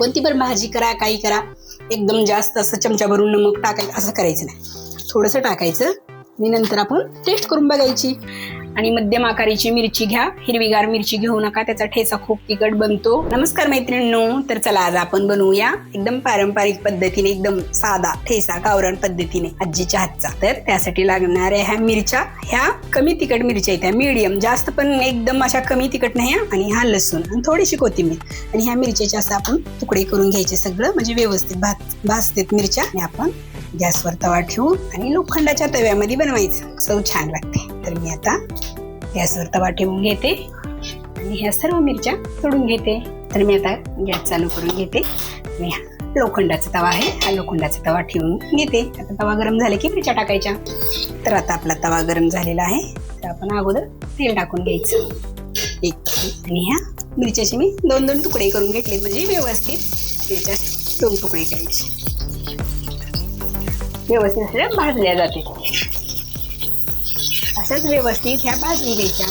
कोणती पण भाजी करा काही करा एकदम जास्त असं चमचा भरून नमक टाकायचं असं करायचं नाही. थोडंसं टाकायचं आणि नंतर आपण टेस्ट करून बघायची. आणि मध्यम आकाराची मिरची घ्या. हिरवीगार मिरची घेऊ नका त्याचा ठेचा खूप तिखट बनतो. नमस्कार मैत्रिणींनो तर चला आज आपण बनवूया एकदम पारंपरिक पद्धतीने एकदम साधा ठेसा गावरान पद्धतीने आजीच्या हातचा. तर त्यासाठी लागणाऱ्या ह्या मिरच्या. ह्या कमी तिखट मिरच्या आहेत मीडियम जास्त पण एकदम अशा कमी तिखट नाही आणि हा लसूण आणि थोडीशी कोथिंबीर. आणि ह्या मिरच्याचे असं आपण तुकडे करून घ्यायचे सगळं म्हणजे व्यवस्थित भात भाजतेत मिरच्या. आणि आपण गॅसवर तवा ठेवून आणि लोखंडाच्या तव्यामध्ये बनवायचं. चव छान लागते. तर मी आता गॅसवर तवा ठेवून घेते. आणि ह्या सर्व मिरच्या तोडून घेते. तर मी आता गॅस चालू करून घेते. आणि लोखंडाचा तवा आहे. हा लोखंडाचा तवा ठेवून घेते. आता तवा गरम झाला की मिरच्या टाकायच्या. तर आता आपला तवा गरम झालेला आहे. तर आपण अगोदर तेल टाकून घ्यायचं. एक आणि ह्या मिरच्याचे मी दोन दोन तुकडे करून घेतले. म्हणजे व्यवस्थित मिरच्या दोन तुकडे करायचे. व्यवस्थित भाजल्या जाते असंच व्यवस्थित ह्या भाजून घ्यायच्या.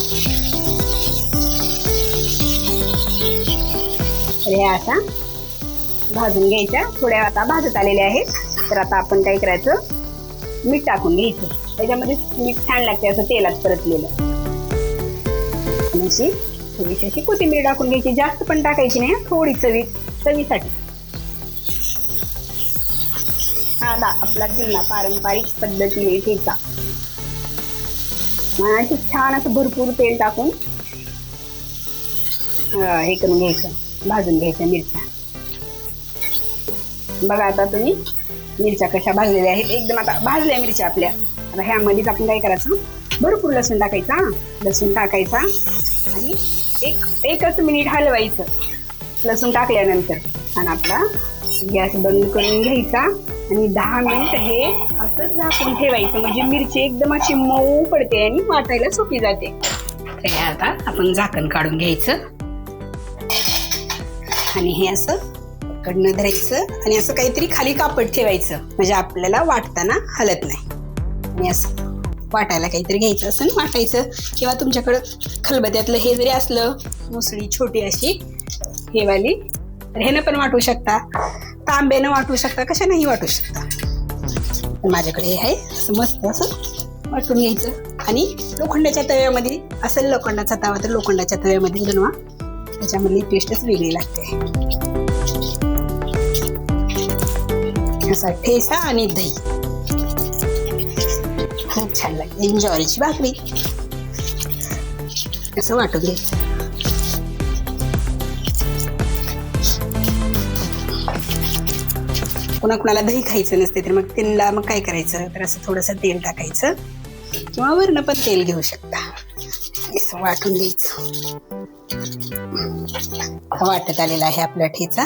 ह्या भाजून घ्यायच्या. थोड्या आता भाजत आलेल्या आहेत. तर आता आपण काय करायचं? मीठ टाकून घ्यायचं. त्याच्यामध्ये मीठ छान लागते असं तेलात परतलेलं. अशी थोडीशी अशी कोथिंबीर टाकून घ्यायची. जास्त पण टाकायची नाही थोडी चवी चवीसाठी. हा आपला किल्ला पारंपरिक पद्धतीने ठेचा. आणि छान असं भरपूर तेल टाकून. हे करून घ्यायचं. भाजून घ्यायच्या मिरच्या. बघा आता तुम्ही मिरच्या कशा भाजलेल्या आहेत. एकदम आता भाजल्या मिरच्या आपल्या. आता ह्यामध्येच आपण काय करायचं? भरपूर लसूण टाकायचा लसूण टाकायचा आणि एक एकच मिनिट हलवायचं. लसूण टाकल्यानंतर. आणि आपला गॅस बंद करून घ्यायचा. आणि दहा मिनिट हे असंच झाकून ठेवायचं. म्हणजे मिरची एकदम अशी मऊ पडते आणि वाटायला सोपी जाते. तर आता आपण झाकण काढून घ्यायचं. आणि हे असं कडनं धरायचं आणि असं काहीतरी खाली कापड ठेवायचं. म्हणजे आपल्याला वाटताना हलत नाही. आणि असं वाटायला काहीतरी घ्यायचं असं आणि वाटायचं. किंवा तुमच्याकडं खलबत्यातलं हे जरी असलं मुसळी छोटी अशी हे वाली तर ह्यानं पण वाटू शकता. तांब्यानं वाटू शकता कशानंही वाटू शकता. माझ्याकडे हे आहे असं मस्त असं वाटून घ्यायचं. आणि लोखंडाच्या तव्यामध्ये असेल लोखंडाचा तवा तर लोखंडाच्या तव्यामध्ये बनवा त्याच्यामधली टेस्टच वेगळी लागते. असा ठेसा आणि दही. खूप छान लागते. ज्वारीची भाकरी. असं वाटून घ्यायचं. कोणाकोणाला दही खायचं नसते तर मग त्यांना मग काय करायचं? तर असं थोडंसं तेल टाकायचं. किंवा वरनं पण तेल घेऊ शकता. असं वाटून द्यायचं वाटत आलेला आहे आपला ठेचा.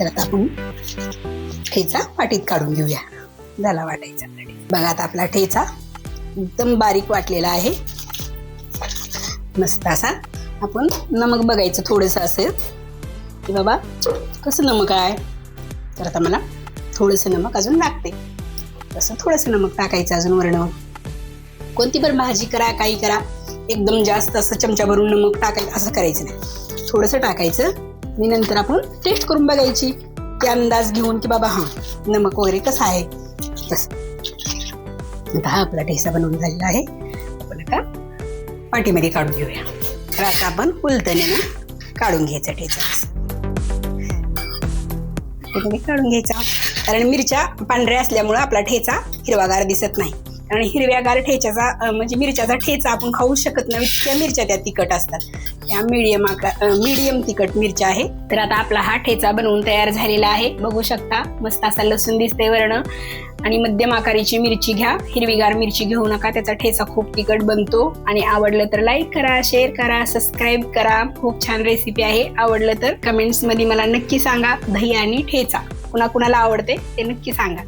तर आता आपण ठेचा वाटीत काढून घेऊया. झाला वाटायचा बघा आता आपला ठेचा एकदम बारीक वाटलेला आहे. मस्त असा आपण नमक बघायचं थोडंसं असेल. की बाबा कसं नमक आहे? तर आता मला थोडंसं नमक अजून लागते तसं थोडंसं नमक टाकायचं अजून वरणं कोणती पण भाजी करा काही करा एकदम जास्त असं चमचा भरून नमक टाकायचं असं करायचं नाही. थोडंसं टाकायचं आणि नंतर आपण टेस्ट करून बघायची. की अंदाज घेऊन की बाबा हां नमक वगैरे कसं आहे? तसं आता हा आपला ठेसा बनवून झालेला आहे. आपण आता पाठीमध्ये काढून घेऊया. तर आता आपण उलटण्यानं काढून घ्यायचा ठेचा. काढून घ्यायचा. कारण मिरच्या पांढऱ्या असल्यामुळं आपला ठेचा हिरवागार दिसत नाही. आणि हिरव्यागार ठेच्याचा म्हणजे मिरच्याचा ठेचा आपण खाऊ शकत नाही. इतक्या मिरच्या त्या तिखट असतात. त्या मिडियम आकार मिडियम तिखट मिरच्या आहे. तर आता आपला हा ठेचा बनवून तयार झालेला आहे. बघू शकता मस्त असा लसूण दिसते वर्ण आणि मध्यम आकाराची मिरची घ्या. हिरवीगार मिरची घेऊ नका. त्याचा ठेचा खूप तिखट बनतो. आणि आवडलं तर लाईक करा शेअर करा सबस्क्राईब करा. खूप छान रेसिपी आहे. आवडलं तर कमेंट्समध्ये मला नक्की सांगा. दही आणि ठेचा. कुणा कुणाला आवडते ते नक्की सांगा.